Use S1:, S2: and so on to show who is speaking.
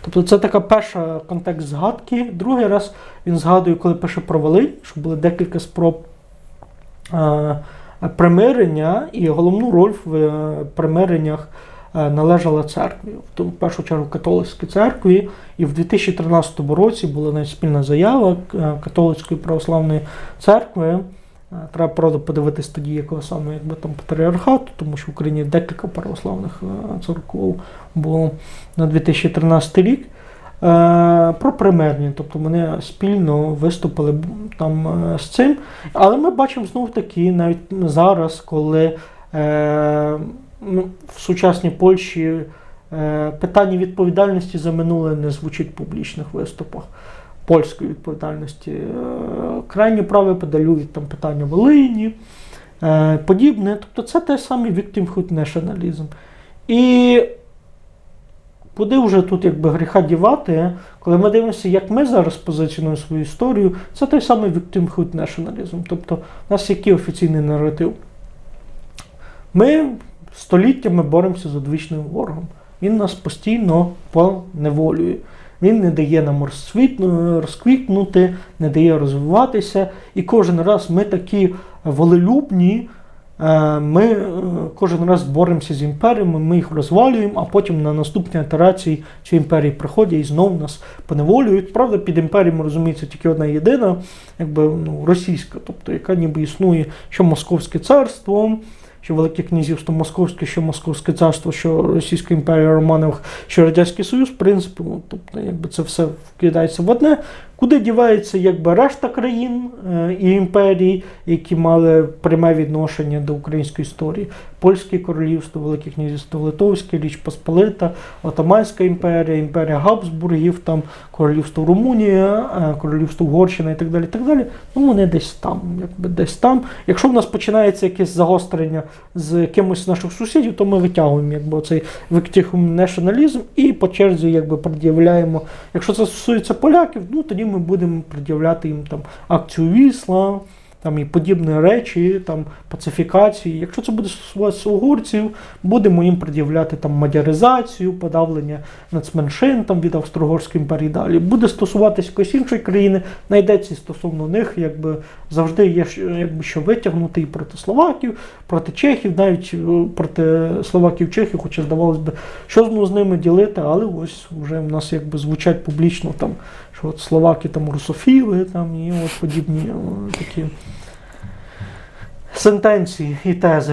S1: Тобто це така перша контекст згадки. Другий раз він згадує, коли пише про Волинь, що були декілька спроб е, примирення, і головну роль в е, примиреннях е, належала церкві, в в першу чергу католицькій церкві. І в 2013 році була навіть спільна заява е, католицької православної церкви. Е, Треба правда подивитись тоді, якого саме якби там патріархату, тому що в Україні декілька православних е, церков було на 2013 рік. Е, Про примирення, тобто вони спільно виступили там з цим. Але ми бачимо знов таки, навіть зараз, коли ну, в сучасній Польщі питання відповідальності за минуле не звучить в публічних виступах польської відповідальності. Е, Крайні праві подалюють там питання Волині, е, подібне. Тобто це те саме victimhood nationalism. І куди вже тут якби гріха дівати, коли ми дивимося, як ми зараз позиціонуємо свою історію, це той самий victimhood nationalism. Тобто, у нас який офіційний наратив? Ми століттями боремося з одвічним ворогом. Він нас постійно поневолює. Він не дає нам розквітнути, не дає розвиватися. І кожен раз ми такі волелюбні, е, ми е, кожен раз боремося з імперіями, ми їх розвалюємо, а потім на наступній ітерації ці імперії приходять і знову нас поневолюють. Правда, під імперією розуміється тільки одна єдина, якби ну, російська, тобто яка ніби існує, що Московське царство. Що Велике князівство Московське, що Московське царство, що Російська імперія Романових, що Радянський Союз, в принципі, ну, тобто, якби це все вкидається в одне. Куди дівається якби решта країн е, і імперій, які мали пряме відношення до української історії? Польське королівство, Велике князівство Литовське, Річ Посполита, Отаманська імперія, імперія Габсбургів, там королівство Румунія, е, королівство Угорщина і так далі. так далі. Ну вони десь там, якби десь там. Якщо в нас починається якесь загострення з кимось з наших сусідів, то ми витягуємо якби цей victim nationalism і по черзі якби пред'являємо. Якщо це стосується поляків, ну тоді ми будемо пред'являти їм там акцію Вісла. Там і подібні речі, там пацифікації. Якщо це буде стосуватися угорців, будемо їм пред'являти там мадяризацію, подавлення нацменшин там від Австро-Угорської імперії далі. Буде стосуватися якоїсь іншої країни, знайдеться стосовно них, якби завжди є якби що витягнути і проти словаків, проти чехів, навіть е, проти словаків чехів, хоча здавалось би, що з ними ділити, але ось вже в нас якби звучать публічно там, що от словаки там русофіли, там і от подібні такі сентенції і тези.